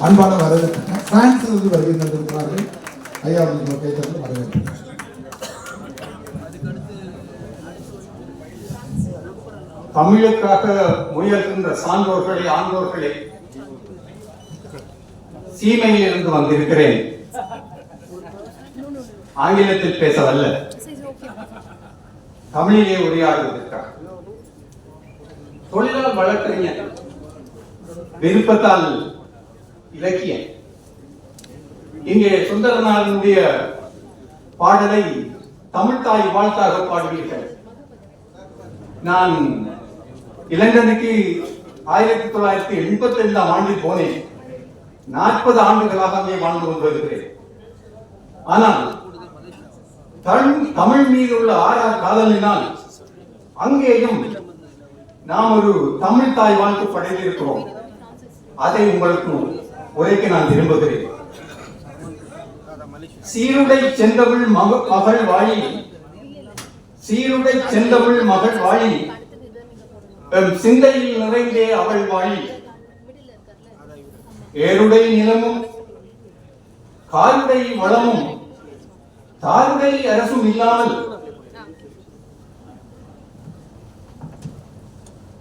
அன்பான வரவேற்பு பிரான்சிலிருந்து வருகின்றிருக்கிறார்கள் ஐயா அவர்கள் கைத்தறந்து வரவேற்பு தமிழுக்காக முயல்கின்ற சான்றோர்களை ஆண்டோர்களே சீமையில் இருந்து வந்திருக்கிறேன். ஆங்கிலத்தில் பேசவல்ல. தமிழிலே உரையாடுவதற்காக. தொழிலாளர் வழக்கறிஞர். விருப்பத்தால் இலக்கியம் இங்கே சுந்தரனாருடைய பாடலை தமிழ்தாய் வாழ்த்தாக பாடுவீர்கள். நான் இலண்டனுக்கு ஆயிரத்தி தொள்ளாயிரத்தி எண்பத்தி ஐந்தாம் ஆண்டில் போனேன். நாற்பது ஆண்டுகளாக அங்கே வாழ்ந்து கொண்டிருக்கிறேன் ஆனால் தமிழ் தமிழ் மீது உள்ள ஆறா காதலினால் அங்கேயும் நாம் ஒரு தமிழ் தாய் வாழ்த்து படைத்திருக்கிறோம் அதை உங்களுக்கு உரைக்கு நான் விரும்புகிறேன். சீருடை செந்தமிழ் மக மகள் வாழி சீருடை செந்தமிழ் மகள் வாழி சிந்தையில் நிறைந்தே அவள் வாழி ஏருடை நிலமும் காருடை வளமும் தாருடை அரசும் இல்லாமல்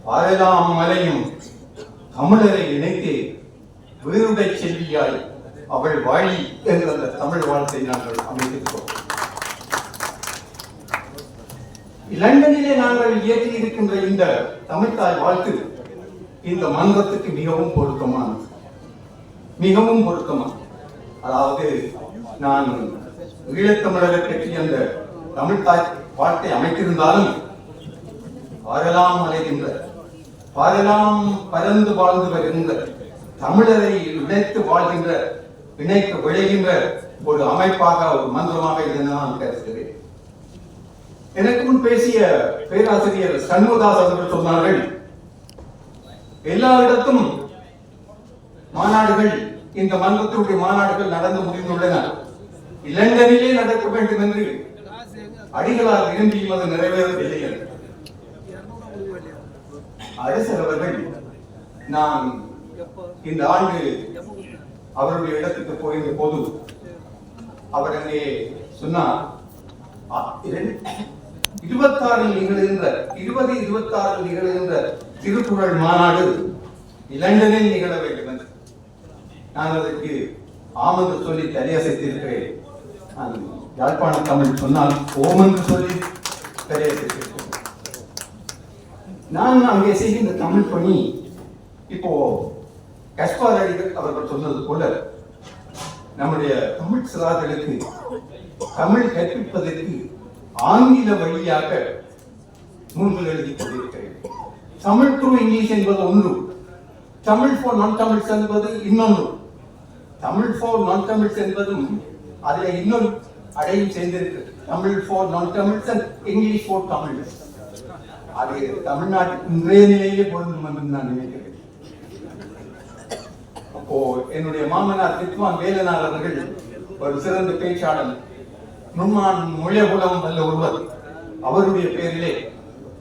பாரதாம் மலையும் தமிழரை இணைத்து வீருடை செல்வியாய் அவள் வாழி என்ற அந்த தமிழ் வாழ்த்தை நாங்கள் அமைத்திருக்கிறோம் லண்டனிலே நாங்கள் இயற்றி இருக்கின்ற இந்த தமிழ்தாய் வாழ்த்து இந்த மன்றத்துக்கு மிகவும் பொருத்தமானது. மிகவும் பொருத்தமானது. அதாவது நான் ஈழத்தமிழரை பற்றி அந்த தமிழ்தாய் வாழ்த்தை அமைத்திருந்தாலும் பாரலாம் அலைகின்ற பாரலாம் பறந்து வாழ்ந்து வருகின்ற தமிழரை இணைத்து வாழ்கின்ற இணைத்து விளைகின்ற ஒரு அமைப்பாக ஒரு மந்திரமாக இதை நான் கருதுகிறேன். எனக்கு முன் பேசிய பேராசிரியர் சண்முகதாஸ் அவர்கள் சொன்னார்கள் எல்லா இடத்தும் மாநாடுகள் இந்த மன்றத்தினுடைய மாநாடுகள் நடந்து முடிந்துள்ளன. இலண்டனிலே நடக்க வேண்டும் என்று அடிகளார் விரும்பியும் அது நிறைவேறவில்லை அரசர் அவர்கள் நான் இந்த ஆண்டு அவருடைய இடத்துக்கு போயிருந்த போது அவர் அங்கே சொன்னார் இருபத்தாறில் நிகழ்கின்ற இருபது இருபத்தாறில் நிகழ்கின்ற திருக்குறள் மாநாடு இலண்டனில் நிகழ வேண்டும் என்று. நான் அதற்கு ஆமந்து சொல்லி தலையசைத்திருக்கிறேன் நான் யாழ்ப்பாண தமிழ் சொன்னால் ஓம் என்று சொல்லி தலையசைத்திருக்கிறேன் நான் அங்கே செய்கின்ற தமிழ் பணி இப்போ கஸ்பார் அவர்கள் சொன்னது போல நம்முடைய தமிழ் சிறார்களுக்கு தமிழ் கற்பிப்பதற்கு ஆங்கில வழியாக நூல்கள் எழுதி கொண்டிருக்கிறேன். தமிழ் டு இங்கிலீஷ் என்பது ஒன்று தமிழ் ஃபார் நான் தமிழ்ஸ் என்பது இன்னொன்று தமிழ் ஃபார் நான் தமிழ்ஸ் என்பதும் அதில் இன்னொரு அடையும் சேர்ந்திருக்கு. Tamil for non Tamils and English for Tamil அது தமிழ்நாட்டின் இன்றைய நிலையிலே பொருந்தும் என்று நான் நினைக்கிறேன். அப்போ என்னுடைய மாமனார் வித்வான் வேலனார் அவர்கள் ஒரு சிறந்த பேச்சாளர். நுண்மான் மொழியகுலம் அல்ல ஒருவர். அவருடைய பேரிலே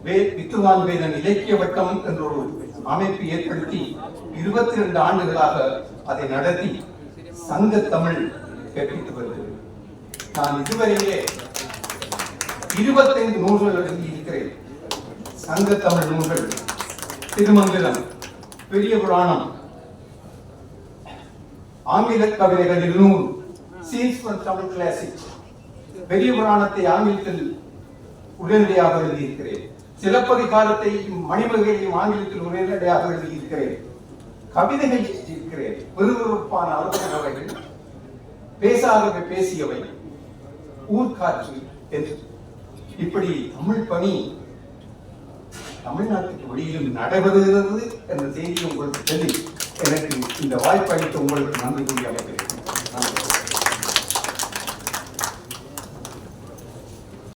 வே வித்துவான் வேதன் இலக்கிய வட்டம் என்ற ஒரு அமைப்பு ஏற்படுத்தி இருபத்தி ரெண்டு ஆண்டுகளாக அதை நடத்தி சங்க தமிழ் கற்பித்து வருகிறது. நான் இதுவரையிலே இருபத்தைந்து நூல்கள் எழுதி இருக்கிறேன் சங்க தமிழ் நூல்கள். திருமங்கலம் பெரிய புராணம் ஆங்கில கவிதைகளில் நூல் சீன்ஸ் ஃப்ரம் தமிழ் கிளாசிக் பெரிய புராணத்தை ஆங்கிலத்தில் உடனடியாக எழுதியிருக்கிறேன். சிலப்பதிகாரத்தை மணிமகையையும் ஆங்கிலத்தில் உடனடியாக எழுதியிருக்கிறேன். கவிதைகள் இருக்கிறேன் விறுவிறுப்பான அலுவலகங்கள் பேசாதவை பேசியவை ஊர்காட்சி என்று. இப்படி தமிழ் பணி தமிழ்நாட்டுக்கு வெளியிலும் நடைபெறுகிறது என்ற செய்தி உங்களுக்கு தெரியும். எனக்கு இந்த வாய்ப்பு அளித்த உங்களுக்கு நன்றி கூறி அமைக்கிறேன்